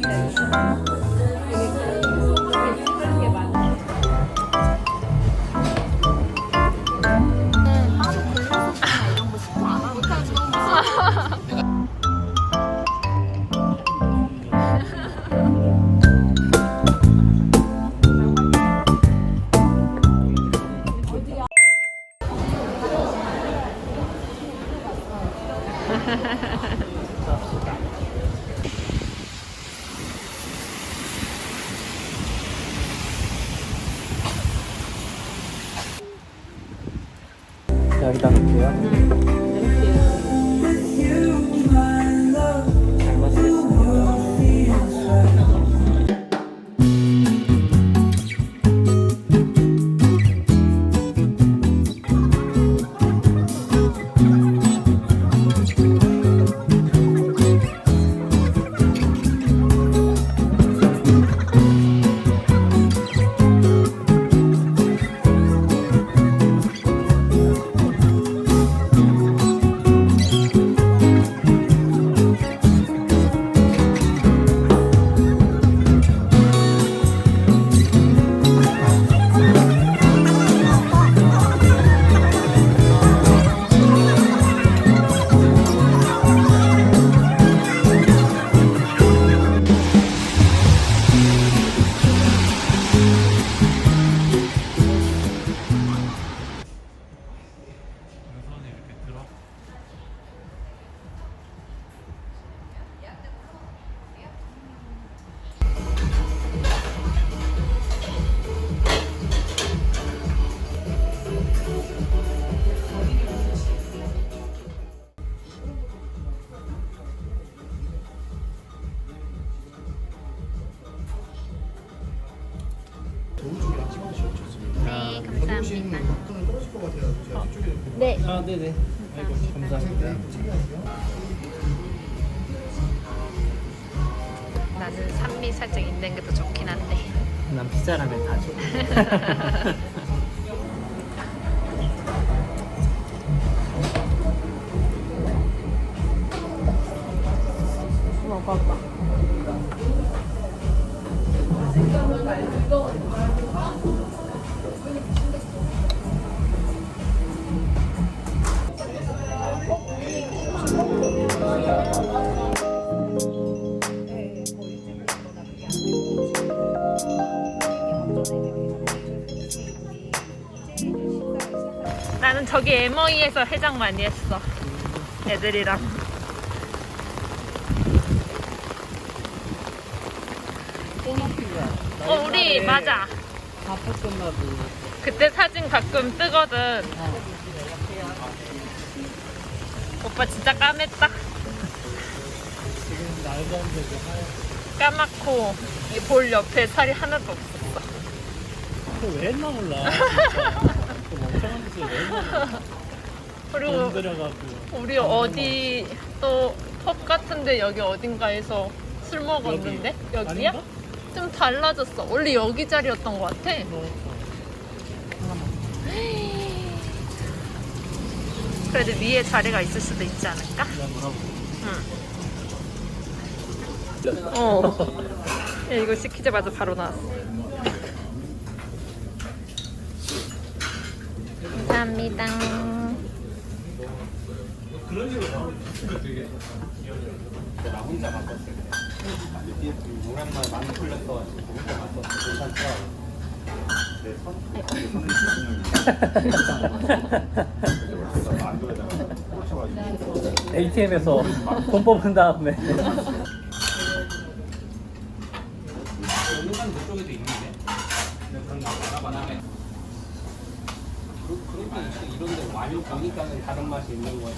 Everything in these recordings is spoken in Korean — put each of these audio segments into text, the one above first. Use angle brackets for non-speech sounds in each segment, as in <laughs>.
可以再。 여기다 놓을게요. 아, 네네. 아이고, 감사합니다. 나는 산미 살짝 있는 게 더 좋긴 한데. 난 피자라면 다 줘. 먹 <laughs> 나는 저기 MOE에서 해장 많이 했어. 애들이랑. 어, 우리 맞아. 그때 사진 가끔 뜨거든. 오빠 진짜 까맸다. 지금. 까맣고 이 볼 옆에 살이 하나도 없었어. 왜. 진짜. <laughs> 그 그리고. 우리 어디 또 펍 같은데 여기 어딘가에서 술 먹었는데 여기. 여기야? 아닌가? 좀 달라졌어. 원래 여기 자리였던 것 같아. 뭐, <gasps> 그래도 위에 자리가 있을 수도 있지 않을까? 응. 어. 야, 이거 시키자마자 바로 나왔어. 감사합니다. <laughs> 나 혼자 때. 오랜만에 많이 풀렸어가지고 혼자 갔었어. 괜찮더라고. ATM에서 돈 뽑은 다음에 <laughs> <laughs> 영상 그쪽에도 있는데 그런 거 알아봐 나 그러니까 이런데 와인 보니까는 다른 맛이 있는 거죠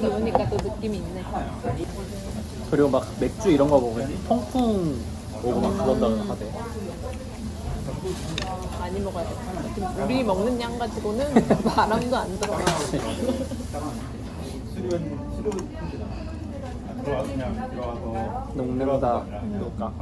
그러니까 또 느낌이 있네. 그리고 막 맥주 이런 거 먹으면 통풍 오고 막 그런다고 하대 많이 먹어야 돼. 지금 우리 먹는 양 가지고는 <laughs> 바람도 안 들어가. 녹는다 녹아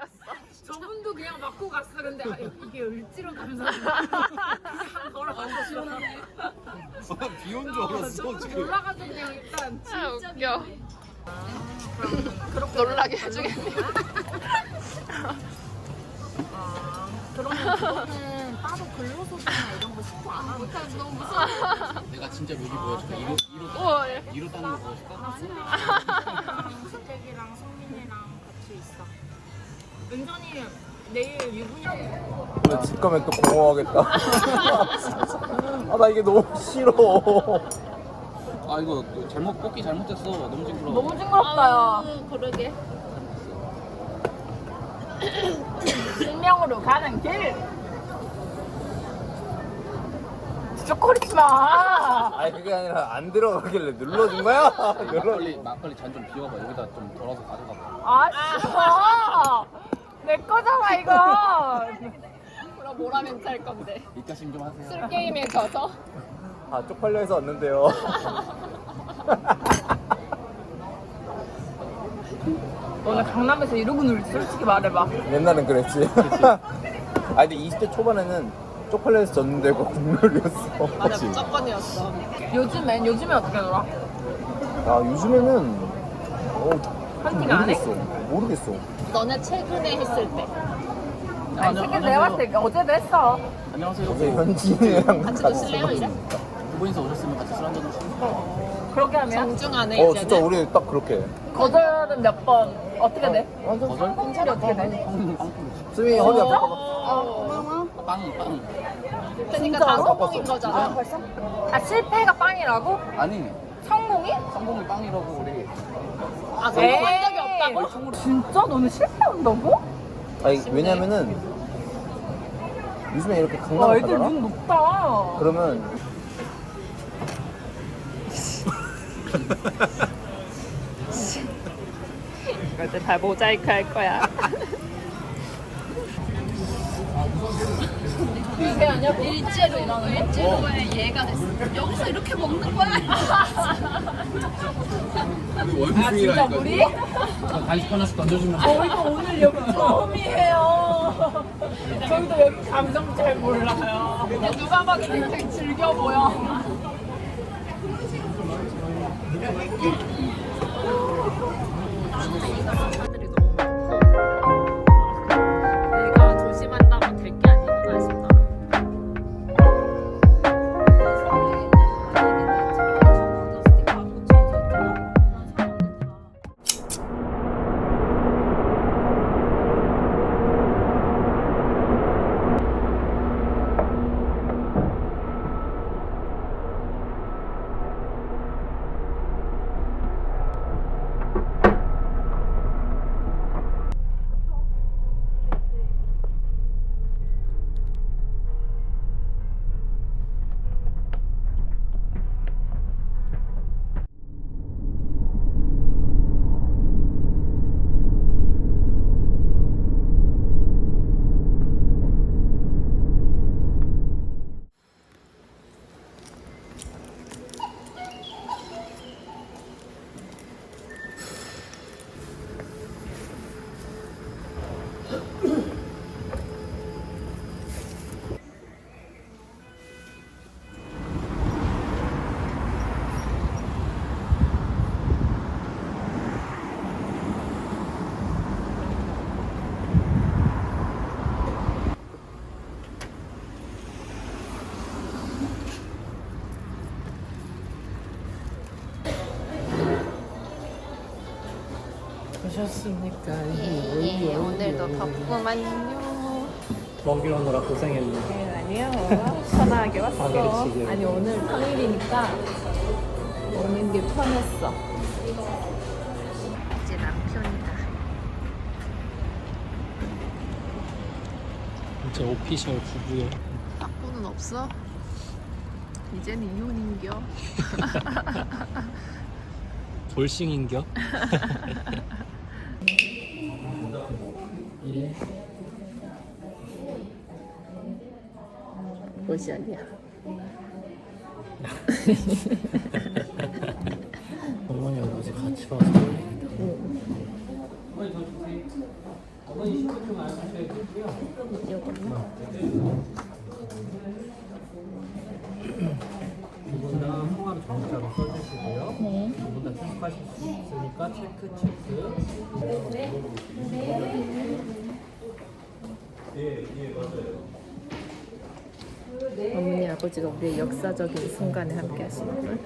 깜짝이었어. 저분도 그냥 맞고 갔어. 근데 아, 이게 을지로 감사합니다. 그냥 걸어갔어. 비온 줄 알았어 지금. 올라가서 그냥 일단 아 웃겨. 놀라게 해주겠네. 그러면 그거는 따로 근로소득이나 이런 거 신고 안 하고 못하지 너무 무서워. 내가 진짜 묘기 보여줄까? 이로 이로 우와. 예. 이로 따는 거 보여줄까? 수택이랑 <laughs> 성민이랑 같이 있어. 은전이 내일 유부녀 근데 집 가면 또 공허하겠다. <laughs> 아, 나 이게 너무 싫어. 아 이거 잘못 뽑기 잘못됐어. 너무 징그러워. 너무 징그럽다 야. 그러게. <coughs> 실명으로 가는 길. 쪼꼬리지 마. 아니, 그게 아니라 안 들어가길래 눌러준 거야? <laughs> 눌러. 막걸리 막걸리 잔 좀 비워봐. 여기다 좀 덜어서 가져가 봐. 아 싫어. 내 거잖아 이거. 그럼 뭐라 멘트 할 건데? 입가심 좀 하세요. 술 게임에 져서? 아, 쪽팔려 해서 왔는데요. <laughs> 너네 강남에서 이러고 놀지 솔직히 말해봐. 옛날엔 그랬지. <laughs> 아, 근데 20대 초반에는 쪽팔려 해서 졌는데 그거 국룰이었어. 맞아 무조건이었어. 요즘엔 요즘에 어떻게 놀아? 아, 요즘에는, 어, 헌팅 안 해? 모르겠어. 모르겠어. 너네 최근에 했을 때 아니 최근 내가 봤을 때 어제도 했어. 안녕하세요. 어제 현진이랑 같이 드실래요, 이제? 두 분이서 오셨으면 같이 술 한잔 드시고. 그렇게 하면 정중 안에 어, 이제는 진짜 우리 딱 그렇게. 거절은 몇 번 어떻게 돼? 완전 거절? 성질이 어떻게 돼? 빵, 빵, 수미 허리 아파. 어, 빵, 빵. 그러니까 다 성공인 거잖아. 아 실패가 빵이라고? 아니 성공이? 성공이 빵이라고 우리. 아 성공한 적이 총으로. 진짜 너는 실패한다고? 아니, 왜냐면은, 요즘에 이렇게 강남 와 애들 가잖아? 눈 높다. 그러면 <laughs> 이제 다 모자이크 할 거야. <laughs> 이게 아니야? 일제로 일하는 거? 일제로에 얘가 됐어. 여기서 이렇게 먹는 거야? 아 진짜 우리? 간식 하나씩 던져주면 저희도 오늘 여기 처음이에요. 저희도 여기 감성 잘 몰라요. 근데 누가 봐도 굉장히 즐겨 보여. 오셨습니까? 예, 오늘도 덥구만요. 먼길 오느라 고생했네. 아니요, 편하게 왔어. 아. 아니 오늘 평일이니까 오는 게 편했어. 이제 남편이다. 진짜 오피셜 부부요. 딱구는 없어? 이제는 이혼인겨. <laughs> 돌싱인겨? <laughs> 옷이 아니야. <laughs> 어머니 아버지 같이 봐서 다행이다. 두분 체크 체크. 어머니 아버지가 우리의 역사적인 순간에 함께 하시는 걸.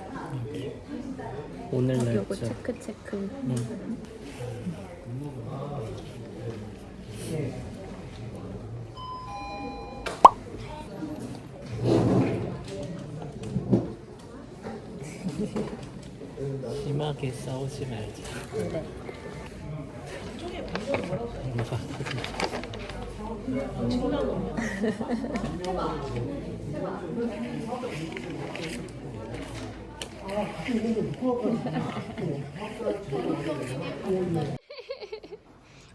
오늘 요거 날짜. 체크 체크. 심하게 싸우지 말자. 네. 뭐가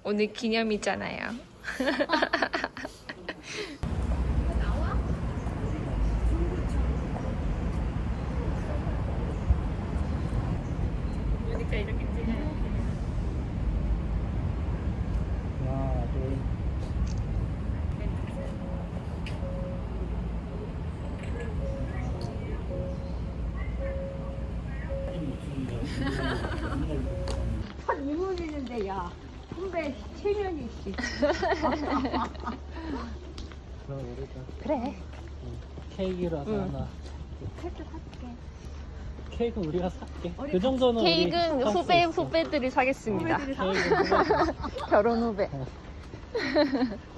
오늘 기념이잖아요. <laughs> 그러니까 이렇게 찍어요. 하나 둘. 첫 이문이는데 야 선배 체면이지. 그럼 우리가 그래. 케이크라도 응. 하나. 케이크 살게. 케이크 우리가 살게. 그 정도는 우리 케이크는 할수 후배 있어. 후배들이 사겠습니다. 케이크는 후배. <laughs> 결혼 후배. <laughs>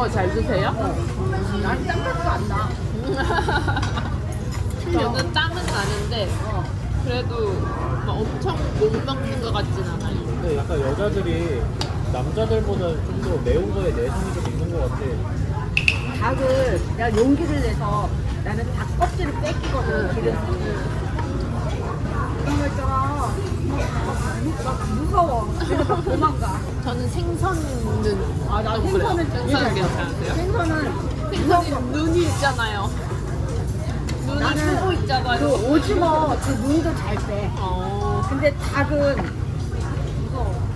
어머니 매운 거잘 드세요? 난 땀밖에 안 나. <laughs> 저는 땀은 나는데 그래도 막 엄청 못 먹는 것 같진 않아요. 근데 약간 여자들이 남자들보다 좀 더 매운 거에 내성이 좀 있는 것 같아. 닭을 내가 용기를 내서 나는 닭 껍질을 뺏기거든 기름. 그런 거 있잖아. 막, 막 무서워. 그래서 도망가. 저는 생선은 아, 나좀 그래요. 생선은 생선은 괜찮으세요? 생선은 생선이 눈이 있잖아요. 눈이 나는 크고 있잖아요. 그 오징어 그 눈도 잘 빼. 어. 근데 닭은 무서워.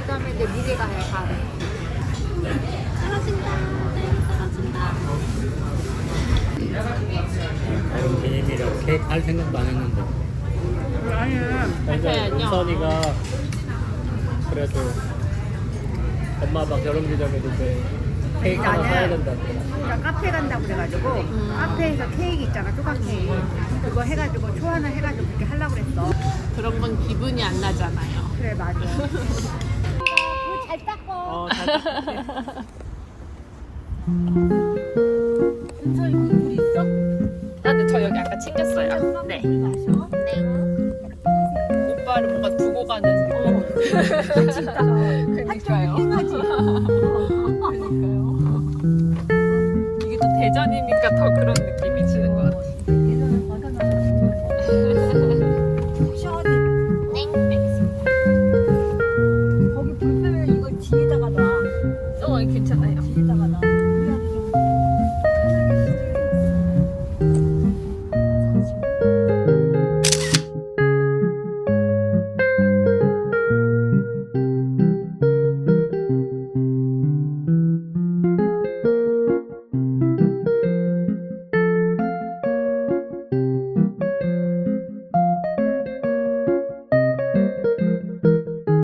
그다음에 이제 미래가 해 닭. 이런 할 생각도 안 했는데. 근데 아니요. 은선이가 그래도 엄마 아빠 결혼 기념일인데 케이크 하나 나는- 사야 된다고. 그러니까 카페 간다고 그래가지고 카페에서 케이크 있잖아 조각 케이크 그거 해가지고 초 하나 해가지고 그렇게 하려고 그랬어 그런 건 기분이 안 나잖아요. 그래 맞아 잘 <laughs> 닦어 어, 잘 닦을게. <laughs> 챙겼어요. 네. 오빠를 뭔가 두고 가는 느낌. 그러니까요. 심하지 이게 또 대전이니까 더 그런 느낌이